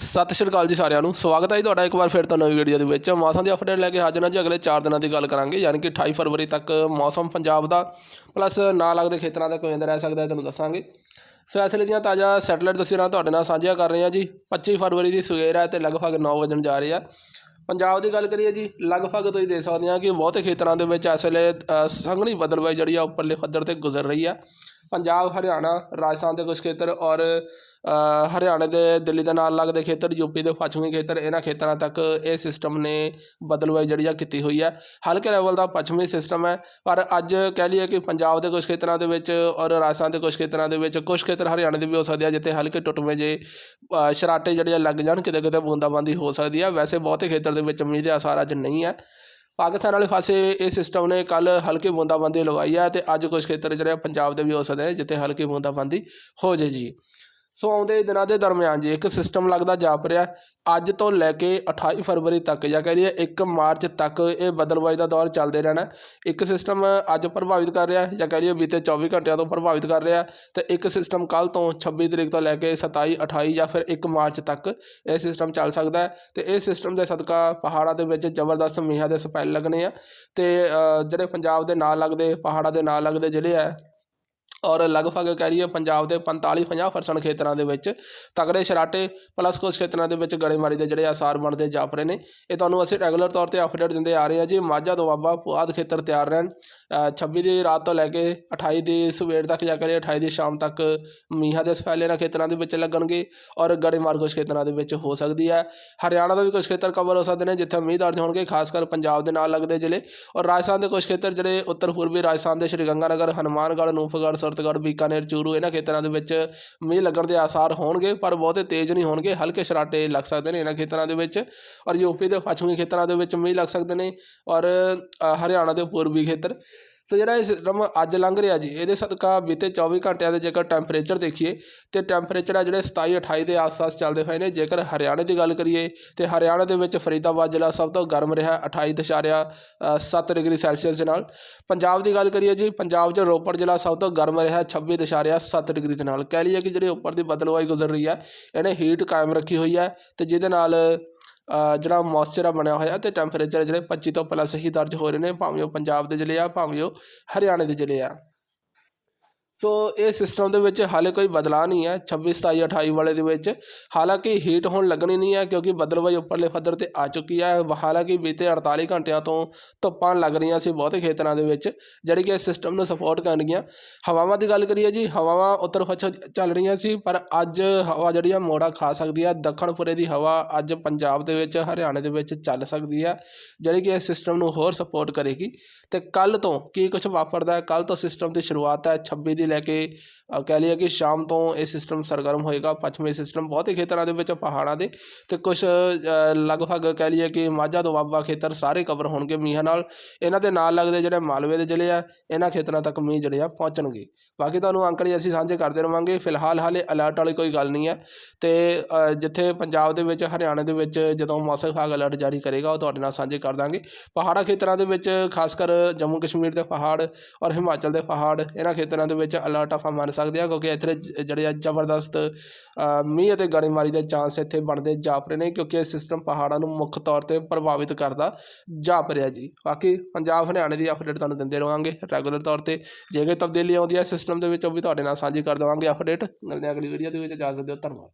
ਸਤਿ ਸ਼੍ਰੀ ਅਕਾਲ ਜੀ ਸਾਰਿਆਂ ਨੂੰ। ਸਵਾਗਤ ਹੈ ਜੀ ਤੁਹਾਡਾ ਇੱਕ ਵਾਰ ਫਿਰ ਤੋਂ ਨਵੀਂ ਵੀਡੀਓ ਦੇ ਵਿੱਚ। ਮੌਸਮ ਦੀ ਅਪਡੇਟ ਲੈ ਕੇ ਹਾਜ਼ਰ ਹਾਂ ਜੀ ਅਗਲੇ 4 ਦਿਨਾਂ ਦੀ ਗੱਲ ਕਰਾਂਗੇ। ਯਾਨੀ ਕਿ 28 ਫਰਵਰੀ ਤੱਕ ਮੌਸਮ ਪੰਜਾਬ ਦਾ ਪਲੱਸ ਨਾ ਲੱਗਦੇ ਖੇਤਰਾਂ ਦਾ ਕਿਵੇਂ ਦਾ ਰਹਿ ਸਕਦਾ ਹੈ, ਤੁਹਾਨੂੰ ਦੱਸਾਂਗੇ। ਸੋ ਇਸ ਲਈ ਦੀਆਂ ਤਾਜ਼ਾ ਸੈਟੇਲਾਈਟ ਤਸਵੀਰਾਂ ਤੁਹਾਡੇ ਨਾਲ ਸਾਂਝੀਆਂ ਕਰ ਰਹੇ ਹਾਂ ਜੀ। 25 ਫਰਵਰੀ ਦੀ ਸਵੇਰ ਹੈ ਤੇ ਲਗਭਗ 9 ਵਜਣ ਜਾ ਰਹੀ ਹੈ। ਪੰਜਾਬ ਦੀ ਗੱਲ ਕਰੀਏ ਜੀ, ਲਗਭਗ ਤੁਸੀਂ ਦੇਖ ਸਕਦੇ ਆ ਕਿ ਬਹੁਤੇ ਖੇਤਰਾਂ ਦੇ ਵਿੱਚ ਇਸ ਵੇਲੇ ਸੰਘਣੀ ਬਦਲਵਾਈ ਜਿਹੜੀ ਆ ਉੱਪਰਲੇ ਪੱਧਰ ਤੇ ਗੁਜ਼ਰ ਰਹੀ ਆ ਪੰਜਾਬ ਹਰਿਆਣਾ ਰਾਜਸਥਾਨ ਦੇ ਕੁਝ ਖੇਤਰ ਔਰ ਅ, ਹਰਿਆਣੇ ਦੇ ਦਿੱਲੀ ਦੇ ਨਾਲ ਲੱਗਦੇ ਖੇਤਰ ਯੂਪੀ ਦੇ ਪੱਛਮੀ ਖੇਤਰ ਇਹਨਾਂ ਖੇਤਰਾਂ ਤੱਕ ਇਹ ਸਿਸਟਮ ਨੇ ਬਦਲਵਾਈ ਜਿਹੜੀ ਆ ਕੀਤੀ ਹੋਈ ਹੈ ਹਲਕੇ ਲੈਵਲ ਦਾ ਪੱਛਮੀ ਸਿਸਟਮ ਹੈ ਪਰ ਅੱਜ ਕਹਿ ਲਈਏ ਕਿ ਪੰਜਾਬ ਦੇ ਕੁਝ ਖੇਤਰਾਂ ਦੇ ਵਿੱਚ ਔਰ ਰਾਜਸਥਾਨ ਦੇ ਕੁਝ ਖੇਤਰਾਂ ਦੇ ਵਿੱਚ ਕੁਝ ਖੇਤਰ ਹਰਿਆਣੇ ਦੇ ਵੀ ਹੋ ਸਕਦੇ ਆ ਜਿੱਥੇ ਹਲਕੇ ਟੁੱਟਵੇਂ ਜੇ ਸ਼ਰਾਟੇ ਜਿਹੜੇ ਆ ਲੱਗ ਜਾਣ ਕਿਤੇ ਕਿਤੇ ਬੂੰਦਾਬਾਂਦੀ ਹੋ ਸਕਦੀ ਆ। ਵੈਸੇ ਬਹੁਤੇ ਖੇਤਰ ਦੇ ਵਿੱਚ ਮੀਂਹ ਦੇ ਆਸਾਰ ਅੱਜ ਨਹੀਂ ਹੈ ਪਾਕਿਸਤਾਨ ਵਾਲੇ ਪਾਸੇ ਇਹ ਸਿਸਟਮ ਨੇ ਕੱਲ ਹਲਕੀ ਬੂੰਦਾਬਾਂਦੀ ਲਵਾਈ ਹੈ ਤੇ ਅੱਜ ਕੁਝ ਖੇਤਰ ਜਿਹੜੇ ਆ, ਪੰਜਾਬ ਦੇ ਵੀ ਹੋ ਸਕਦੇ ਆ ਜਿੱਥੇ ਹਲਕੀ ਬੂੰਦਾਬਾਂਦੀ ਹੋ ਜੇ ਜੀ। ਸੋ ਆਉਂਦੇ ਦਿਨਾਂ ਦੇ ਦਰਮਿਆਨ ਜੀ ਇੱਕ ਸਿਸਟਮ ਲੱਗਦਾ ਜਾਪ ਰਿਹਾ, ਅੱਜ ਤੋਂ ਲੈ ਕੇ 28 ਫਰਵਰੀ ਤੱਕ, ਜਾਂ ਕਹਿ ਲਈਏ 1 ਮਾਰਚ ਤੱਕ ਇਹ ਬਦਲਵਾਈ ਦਾ ਦੌਰ ਚੱਲਦੇ ਰਹਿਣਾ। ਇੱਕ ਸਿਸਟਮ ਅੱਜ ਪ੍ਰਭਾਵਿਤ ਕਰ ਰਿਹਾ, ਜਾਂ ਕਹਿ ਲਈਏ ਬੀਤੇ 24 ਘੰਟਿਆਂ ਤੋਂ ਪ੍ਰਭਾਵਿਤ ਕਰ ਰਿਹਾ, ਤੇ ਇੱਕ ਸਿਸਟਮ ਕੱਲ ਤੋਂ 26 ਤਰੀਕ ਤੋਂ ਲੈ ਕੇ 27 28 ਜਾਂ ਫਿਰ 1 ਮਾਰਚ ਤੱਕ ਇਹ ਸਿਸਟਮ ਚੱਲ ਸਕਦਾ ਹੈ। ਤੇ ਇਹ ਸਿਸਟਮ ਦੇ ਸਦਕਾ ਪਹਾੜਾਂ ਦੇ ਵਿੱਚ ਜ਼ਬਰਦਸਤ ਮੀਂਹਾਂ ਦੇ ਸਪੈਲ ਲੱਗਣੇ ਆ। ਤੇ ਜਿਹੜੇ ਪੰਜਾਬ ਦੇ ਨਾਲ ਲੱਗਦੇ, ਪਹਾੜਾਂ ਦੇ ਨਾਲ ਲੱਗਦੇ ਜਿਹੜੇ ਆ ਔਰ ਲਗਭਗ ਕਹਿ ਲਈਏ ਪੰਜਾਬ ਦੇ 45-50% ਖੇਤਰਾਂ ਦੇ ਵਿੱਚ ਤਗੜੇ ਸ਼ਰਾਟੇ ਪਲੱਸ ਕੁਝ ਖੇਤਰਾਂ ਦੇ ਵਿੱਚ ਗੜੇਮਾਰੀ ਦੇ ਜਿਹੜੇ ਆਸਾਰ ਬਣਦੇ ਜਾਪ ਰਹੇ ਨੇ। ਇਹ ਤੁਹਾਨੂੰ ਅਸੀਂ ਰੈਗੂਲਰ ਤੌਰ ਤੇ ਅਪਡੇਟ ਦਿੰਦੇ ਆ ਰਹੇ ਹਾਂ ਜੀ। ਮਾਝਾ ਦੁਆਬਾ ਪੁਆਧ ਖੇਤਰ ਤਿਆਰ ਰਹਿਣ। ਅ, 26 ਦੀ ਰਾਤ ਤੋਂ ਲੈ ਕੇ 28 ਦੀ ਸਵੇਰ ਤੱਕ ਜਾ ਕੇ 28 ਦੀ ਸ਼ਾਮ ਤੱਕ ਮੀਂਹਾਂ ਦੇ ਸਫੈਲੇ ਇਹਨਾਂ ਖੇਤਰਾਂ ਦੇ ਵਿੱਚ ਲੱਗਣਗੇ ਔਰ ਗੜੇਮਾਰ ਕੁਝ ਖੇਤਰਾਂ ਦੇ ਵਿੱਚ ਹੋ ਸਕਦੀ ਹੈ। ਹਰਿਆਣਾ ਦਾ ਵੀ ਕੁਝ ਖੇਤਰ ਕਵਰ ਹੋ ਸਕਦੇ ਨੇ ਜਿੱਥੇ ਮੀਂਹ ਦਰਜ ਹੋਣਗੇ ਖਾਸ ਕਰ ਪੰਜਾਬ ਦੇ ਨਾਲ ਲੱਗਦੇ ਜ਼ਿਲ੍ਹੇ। ਔਰ ਰਾਜਸਥਾਨ ਦੇ ਕੁਝ ਖੇਤਰ ਜਿਹੜੇ ਉੱਤਰ ਪੂਰਬੀ ਰਾਜਸਥਾਨ ਦੇ ਸ਼੍ਰੀ ਗੰਗਾਨਗਰ ਹਨੂਮਾਨਗੜ੍ਹ ਨੂਫਗੜ੍ਹ ਸੁਰਤਗੜ੍ਹ ਬੀਕਾਨੇਰ, ਚੂਰੂ ਇਹਨਾਂ ਖੇਤਰਾਂ ਦੇ ਵਿੱਚ ਮੀਂਹ ਲੱਗਣ ਦੇ ਆਸਾਰ ਹੋਣਗੇ, ਪਰ ਬਹੁਤੇ ਤੇਜ਼ ਨਹੀਂ ਹੋਣਗੇ, ਹਲਕੇ ਸ਼ਰਾਟੇ ਲੱਗ ਸਕਦੇ ਨੇ ਇਹਨਾਂ ਖੇਤਰਾਂ ਦੇ ਵਿੱਚ ਔਰ ਯੂਪੀ ਦੇ ਪੱਛਮੀ ਖੇਤਰਾਂ ਦੇ ਵਿੱਚ ਮੀਂਹ ਲੱਗ ਸਕਦੇ ਨੇ ਔਰ ਹਰਿਆਣਾ ਦੇ ਪੂਰਬੀ ਖੇਤਰ। ਸੋ ਜਿਹੜਾ ਇਹ ਸਿਸਟਮ ਅੱਜ ਲੰਘ ਰਿਹਾ ਜੀ, ਇਹਦੇ ਸਦਕਾ ਬੀਤੇ 24 ਘੰਟਿਆਂ ਦੇ ਜੇਕਰ ਟੈਂਪਰੇਚਰ ਦੇਖੀਏ, ਤੇ ਟੈਂਪਰੇਚਰ ਆ ਜਿਹੜੇ 27 28 ਦੇ ਆਸ-ਪਾਸ ਚੱਲਦੇ ਹੋਏ ਨੇ। ਜੇਕਰ ਹਰਿਆਣੇ ਦੀ ਗੱਲ ਕਰੀਏ, ਤੇ ਹਰਿਆਣਾ ਦੇ ਵਿੱਚ ਫਰੀਦਾਬਾਦ ਜ਼ਿਲ੍ਹਾ ਸਭ ਤੋਂ ਗਰਮ ਰਿਹਾ 28 ਦਸ਼ਾਰਿਆ 7 ਡਿਗਰੀ ਸੈਲਸੀਅਸ ਦੇ ਨਾਲ। ਪੰਜਾਬ ਦੀ ਗੱਲ ਕਰੀਏ ਜੀ, ਪੰਜਾਬ 'ਚ ਰੋਪੜ ਜ਼ਿਲ੍ਹਾ ਸਭ ਤੋਂ ਗਰਮ ਰਿਹਾ 26 ਦਸ਼ਾਰਿਆ 7 ਡਿਗਰੀ ਦੇ ਨਾਲ। ਕਹਿ ਲਈਏ ਕਿ ਜਿਹੜੀ ਉੱਪਰ ਦੀ ਬਦਲਵਾਈ ਗੁਜ਼ਰ ਰਹੀ ਹੈ, ਇਹਨੇ ਹੀਟ ਕਾਇਮ ਰੱਖੀ ਹੋਈ ਹੈ, ਤੇ ਜਿਹਦੇ ਨਾਲ ਜਿਹੜਾ ਮੌਇਸਚਰ ਆ ਬਣਿਆ ਹੋਇਆ ਤੇ ਟੈਂਪਰੇਚਰ ਜਿਹੜੇ 25 ਤੋਂ ਪਲੱਸ ਹੀ ਦਰਜ ਹੋ ਰਹੇ ਨੇ, ਭਾਵੇਂ ਉਹ ਪੰਜਾਬ ਦੇ ਜ਼ਿਲ੍ਹੇ ਆ, ਭਾਵੇਂ ਉਹ ਹਰਿਆਣੇ ਦੇ ਜ਼ਿਲ੍ਹੇ ਆ। ਸੋ ਇਹ ਸਿਸਟਮ ਦੇ ਵਿੱਚ ਹਾਲੇ ਕੋਈ ਬਦਲਾਅ ਨਹੀਂ ਹੈ 26 27 28 ਵਾਲੇ ਦੇ ਵਿੱਚ। ਹਾਲਾਂਕਿ ਹੀਟ ਹੋਣ ਲੱਗਣੀ ਨਹੀਂ ਹੈ ਕਿਉਂਕਿ ਬਦਲਵਾਈ ਉੱਪਰਲੇ ਪੱਧਰ ਤੇ ਆ ਚੁੱਕੀ ਹੈ। ਹਾਲਾਂਕਿ ਬੀਤੇ 48 ਘੰਟਿਆਂ ਤੋਂ ਧੁੱਪਾਂ ਲੱਗ ਰਹੀਆਂ ਸੀ ਬਹੁਤੇ ਖੇਤਰਾਂ ਦੇ ਵਿੱਚ, ਜਿਹੜੀ ਕਿ ਇਸ ਸਿਸਟਮ ਨੂੰ ਸਪੋਰਟ ਕਰਨਗੀਆਂ ਹਵਾਵਾਂ ਦੀ ਗੱਲ ਕਰੀਏ ਜੀ, ਹਵਾਵਾਂ ਉੱਤਰ ਪੱਛਮ ਚੱਲ ਰਹੀਆਂ ਸੀ, ਪਰ ਅੱਜ ਹਵਾ ਜਿਹੜੀ ਆ ਮੋੜਾ ਖਾ ਸਕਦੀ ਹੈ। ਦੱਖਣਪੁਰੇ ਦੀ ਹਵਾ ਅੱਜ ਪੰਜਾਬ ਦੇ ਵਿੱਚ, ਹਰਿਆਣੇ ਦੇ ਵਿੱਚ ਚੱਲ ਸਕਦੀ ਹੈ, ਜਿਹੜੀ ਕਿ ਇਸ ਸਿਸਟਮ ਨੂੰ ਹੋਰ ਸਪੋਰਟ ਕਰੇਗੀ। ਤੇ ਕੱਲ ਤੋਂ ਕੀ ਕੁਝ ਵਾਪਰਦਾ ਹੈ? ਕੱਲ ਤੋਂ ਸਿਸਟਮ ਦੀ ਸ਼ੁਰੂਆਤ ਹੈ 26 ਦੀ ਲੈ ਕੇ ਕਹਿ ਲਈਏ ਕਿ ਸ਼ਾਮ ਤੋਂ ਇਹ ਸਿਸਟਮ ਸਰਗਰਮ ਹੋਏਗਾ, ਪੱਛਮੀ ਸਿਸਟਮ ਬਹੁਤੇ ਖੇਤਰਾਂ ਦੇ ਵਿੱਚ ਪਹਾੜਾਂ ਦੇ ਤੇ ਕੁਝ ਲਗਭਗ ਕਹਿ ਲਈਏ ਕਿ ਮਾਝਾ ਦੁਆਬਾ ਖੇਤਰ ਸਾਰੇ ਕਵਰ ਹੋਣਗੇ ਮੀਂਹਾਂ ਨਾਲ। ਇਹਨਾਂ ਦੇ ਨਾਲ ਲੱਗਦੇ ਜਿਹੜੇ ਮਾਲਵੇ ਦੇ ਜ਼ਿਲ੍ਹੇ ਆ, ਇਹਨਾਂ ਖੇਤਰਾਂ ਤੱਕ ਮੀਂਹ ਜਿਹੜੇ ਆ ਪਹੁੰਚਣਗੇ। ਬਾਕੀ ਤੁਹਾਨੂੰ ਅੰਕੜੇ ਅਸੀਂ ਸਾਂਝੇ ਕਰਦੇ ਰਵਾਂਗੇ, ਫਿਲਹਾਲ ਹਾਲੇ ਅਲਰਟ ਵਾਲੀ ਕੋਈ ਗੱਲ ਨਹੀਂ ਹੈ ਤੇ ਜਿੱਥੇ ਪੰਜਾਬ ਦੇ ਵਿੱਚ, ਹਰਿਆਣਾ ਦੇ ਵਿੱਚ ਜਦੋਂ ਮੌਸਮ ਵਿਭਾਗ ਅਲਰਟ ਜਾਰੀ ਕਰੇਗਾ, ਉਹ ਤੁਹਾਡੇ ਨਾਲ ਸਾਂਝੇ ਕਰ ਦਾਂਗੇ। ਪਹਾੜਾ ਖੇਤਰਾਂ ਦੇ ਵਿੱਚ, ਖਾਸ ਕਰ ਜੰਮੂ ਕਸ਼ਮੀਰ ਦੇ ਪਹਾੜ ਔਰ ਹਿਮਾਚਲ ਦੇ ਪਹਾੜ, ਇਹਨਾਂ ਖੇਤਰਾਂ ਦੇ ਵਿੱਚ ਅਲਰਟ ਆਪਾਂ ਮੰਨ ਸਕਦੇ ਹਾਂ ਕਿਉਂਕਿ ਇੱਥੇ ਜਿਹੜੇ ਆ ਜ਼ਬਰਦਸਤ ਮੀਂਹ ਅਤੇ ਗੜੇਮਾਰੀ ਦੇ ਚਾਂਸ ਇੱਥੇ ਬਣਦੇ ਜਾਪ ਰਹੇ ਨੇ ਕਿਉਂਕਿ ਇਹ ਸਿਸਟਮ ਪਹਾੜਾਂ ਨੂੰ ਮੁੱਖ ਤੌਰ ਤੇ ਪ੍ਰਭਾਵਿਤ ਕਰਦਾ ਜਾਪ ਰਿਹਾ ਜੀ। ਬਾਕੀ ਪੰਜਾਬ, ਹਰਿਆਣੇ ਦੀ ਅਪਡੇਟ ਤੁਹਾਨੂੰ ਦਿੰਦੇ ਰਹਾਂਗੇ ਰੈਗੂਲਰ ਤੌਰ ਤੇ। ਜੇ ਕੋਈ ਤਬਦੀਲੀ ਆਉਂਦੀ ਹੈ ਸਿਸਟਮ ਦੇ ਵਿੱਚ ਉਹ ਵੀ ਤੁਹਾਡੇ ਨਾਲ ਸਾਂਝੀ ਕਰ ਦੇਵਾਂਗੇ ਅਪਡੇਟ ਮਿਲਦੇ ਅਗਲੀ ਵੀਡੀਓ ਦੇ ਵਿੱਚ। ਜਾ ਸਕਦੇ ਹੋ ਧੰਨਵਾਦ।